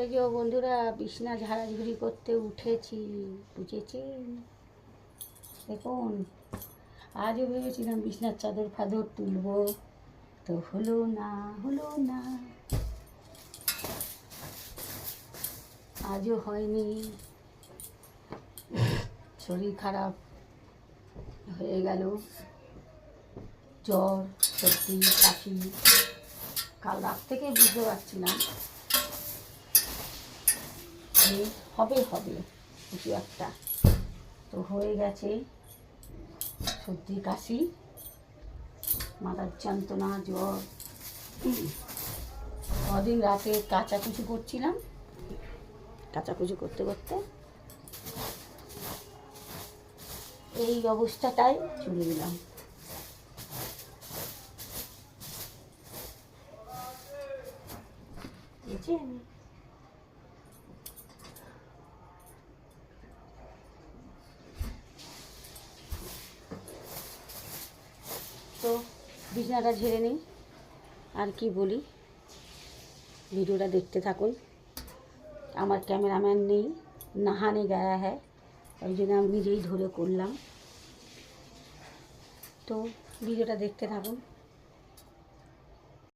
এই যে বন্ধুরা বিছনা ঝাড়াঝুড়ি করতে উঠেছি বুঝেছেন দেখুন, আজও ভেবেছিলাম বিছনার চাদর ফাদর তুলবো, তো হলো না হলো না। আজও হয়নি। শরীর খারাপ হয়ে গেল। জ্বর, সর্দি, কাশি, কাল রাত থেকে বুঝতে পারছিলাম হবে হবে। কিছু একটা। তো হয়ে গেছে সর্দি, কাশি মাথার যন্ত্রণা, জ্বর। কদিন রাতে কাচাকুচি করছিলাম। কাচাকুচি করতে করতে এই অবস্থাটাই চলে দিলাম বুঝছেন তো বিছনাটা ঝেড়ে নিই। আর কি বলি? ভিডিওটা দেখতে থাকুন। আমার ক্যামেরাম্যান নেই, নাহানে গায়া হ্যাঁ ওই জন্য আমি নিজেই ধরে করলাম। তো ভিডিওটা দেখতে থাকুন।